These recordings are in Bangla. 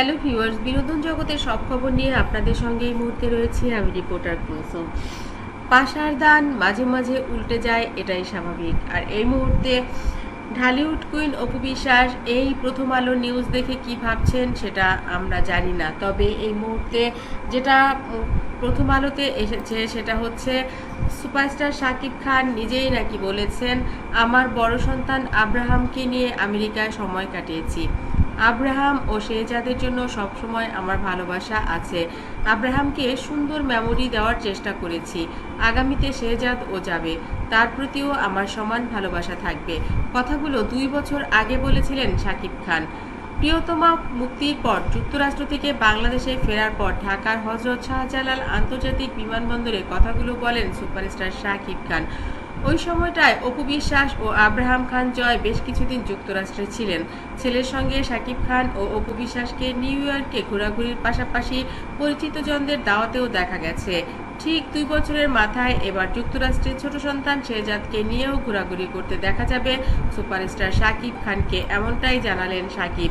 হ্যালো ভিউয়ার্স বিনোদন জগতের সব খবর নিয়ে আপনাদের সঙ্গে এই মুহূর্তে রয়েছে আমি রিপোর্টার কুলসুম। পাশার দান মাঝে মাঝে উল্টে যায়, এটাই স্বাভাবিক। আর এই মুহূর্তে ঢালিউড কুইন অপু বিশ্বাস এই প্রথম আলো নিউজ দেখে কি ভাবছেন সেটা আমরা জানি না। তবে এই মুহূর্তে যেটা প্রথম আলোতে এসেছে সেটা হচ্ছে সুপারস্টার শাকিব খান নিজেই নাকি বলেছেন, আমার বড় সন্তান আব্রাহামকে নিয়ে আমেরিকায় সময় কাটিয়েছি। আব্রাহাম ও শেহজাদের জন্য সবসময় আমার ভালোবাসা আছে। আব্রাহামকে সুন্দর মেমোরি দেওয়ার চেষ্টা করেছি। আগামীতে শেহজাদ ও যাবে। তার প্রতিও আমার সমান ভালোবাসা থাকবে। কথাগুলো দুই বছর আগে বলেছিলেন শাকিব খান। প্রিয়তমা মুক্তির পর যুক্তরাষ্ট্র থেকে বাংলাদেশে ফেরার পর ঢাকার হজরত শাহজালাল আন্তর্জাতিক বিমানবন্দরে কথাগুলো বলেন সুপারস্টার শাকিব খান। ওই সময়টায় অপু বিশ্বাস ও আব্রাহাম খান জয় বেশ কিছুদিন যুক্তরাষ্ট্রে ছিলেন। ছেলের সঙ্গে শাকিব খান ও অপু বিশ্বাসকে নিউ ইয়র্কে ঘোরাঘুরির পাশাপাশি পরিচিতজনদের দাওয়াতেও দেখা গেছে। ঠিক দুই বছরের মাথায় এবার যুক্তরাষ্ট্রের ছোট সন্তান শেহজাদকে নিয়েও ঘোরাঘুরি করতে দেখা যাবে। সুপারস্টার শাকিব খানকে এমনটাই জানালেন শাকিব।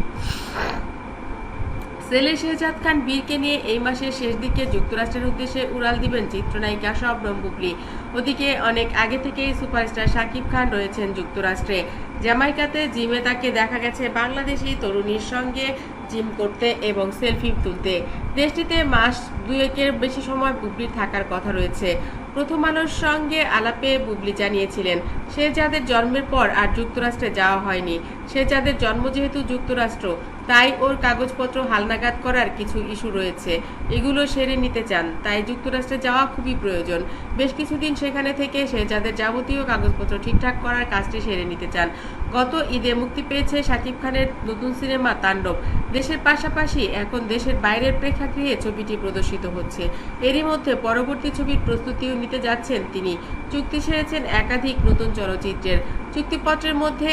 সেলে শেহজাদ খান বীরকে নিয়ে এই মাসের শেষ দিকে যুক্তরাষ্ট্রের উদ্দেশ্যে উড়াল দিবেন চিত্রনায়িকা শবনম বুবলি। ওদিকে অনেক আগে থেকেই সুপারস্টার শাকিব খান রয়েছেন যুক্তরাষ্ট্রে। জ্যামাইকাতে জিমে তাকে দেখা গেছে বাংলাদেশি তরুণীর সঙ্গে জিম করতে এবং সেলফি তুলতে। দেশটিতে মাস দুয়েকের বেশি সময় বুবলির থাকার কথা রয়েছে। প্রথম আলোর সঙ্গে আলাপে বুবলি জানিয়েছিলেন সে যাদের জন্মের পর আর যুক্তরাষ্ট্রে যাওয়া হয়নি। সে যাদের জন্ম যেহেতু যুক্তরাষ্ট্র তাই ওর কাগজপত্র হালনাগাদ করার কিছু ইস্যু রয়েছে। এগুলো সেরে নিতে চান, তাই যুক্তরাষ্ট্রে যাওয়া খুবই প্রয়োজন। বেশ কিছুদিন সেখানে থেকে সে যাদের যাবতীয় কাগজপত্র ঠিকঠাক করার কাজটি সেরে নিতে চান। গত ঈদে মুক্তি পেয়েছে শাকিব খানের নতুন সিনেমা তাণ্ডব। দেশের পাশাপাশি এখন দেশের বাইরের প্রেক্ষাগৃহে ছবিটি প্রদর্শিত হচ্ছে। এরই মধ্যে পরবর্তী ছবির প্রস্তুতিও নিতে যাচ্ছেন তিনি। চুক্তি সেরেছেন একাধিক নতুন চলচ্চিত্রের। চুক্তিপত্রের মধ্যে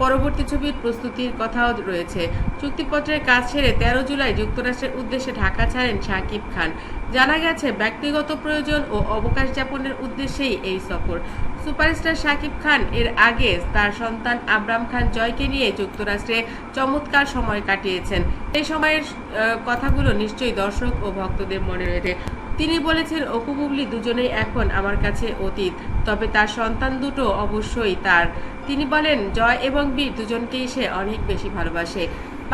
পরবর্তী ছবির প্রস্তুতির কথাও রয়েছে। চুক্তিপত্রের কাজ সেরে তেরো জুলাই যুক্তরাষ্ট্রের উদ্দেশ্যে ঢাকা ছাড়েন শাকিব খান। জানা গেছে, ব্যক্তিগত প্রয়োজন ও অবকাশ যাপনের উদ্দেশ্যেই এই সফর। সুপারস্টার শাকিব খান এর আগে তার সন্তান আবরাম খান জয়কে নিয়ে যুক্তরাষ্ট্রে চমৎকার সময় কাটিয়েছেন। এই সময়ের কথাগুলো নিশ্চয়ই দর্শক ও ভক্তদের মনে রয়েছে। তিনি বলেছেন, অপু বুবলি দুজনেই এখন আমার কাছে অতীত, তবে তার সন্তান দুটো অবশ্যই তার। তিনি বলেন, জয় এবং বীর দুজনকেই সে অনেক বেশি ভালোবাসে।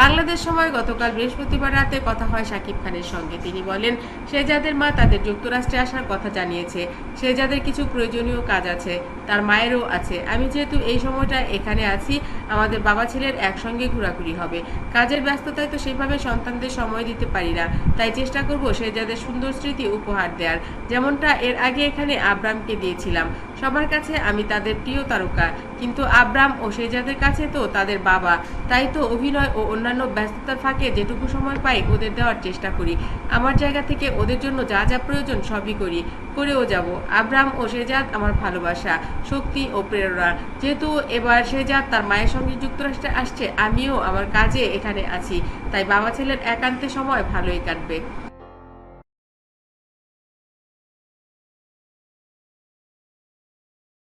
বাংলাদেশ সময় গতকাল বৃহস্পতিবার রাতে কথা হয় শাকিব খানের সঙ্গে। তিনি বলেন শেহজাদের মা তাদের যুক্তরাষ্ট্রে আসার কথা জানিয়েছে। শেহজাদের কিছু প্রয়োজনীয় কাজ আছে, তার মায়েরও আছে। আমি যেহেতু এই সময়টা এখানে আছি, আমাদের বাবা ছেলের একসঙ্গে ঘোরাঘুরি হবে। কাজের ব্যস্ততায় তো সেভাবে সন্তানদের সময় দিতে পারি না। তাই চেষ্টা করব শেহজাদের সুন্দর স্মৃতি উপহার দেওয়ার যেমনটা এর আগে এখানে আব্রামকে দিয়েছিলাম। সবার কাছে আমি তাদের প্রিয় তারকা। কিন্তু আব্রাম ও শেহজাদের কাছে তো তাদের বাবা। তাই তো অভিনয় ও অন্যান্য ব্যস্ততার ফাঁকে যেটুকু সময় পাই ওদের দেওয়ার চেষ্টা করি। আমার জায়গা থেকে ওদের জন্য যা যা প্রয়োজন সবই করি। করেও যাব। আব্রাম ও শেজাদ আমার ভালোবাসা, শক্তি ও প্রেরণা। যেহেতু এবার শেজাদ তার মায়ের সঙ্গে যুক্তরাষ্ট্রে আসছে, আমিও আমার কাজে এখানে আছি। তাই বাবা ছেলের একান্তে সময় ভালোই কাটবে।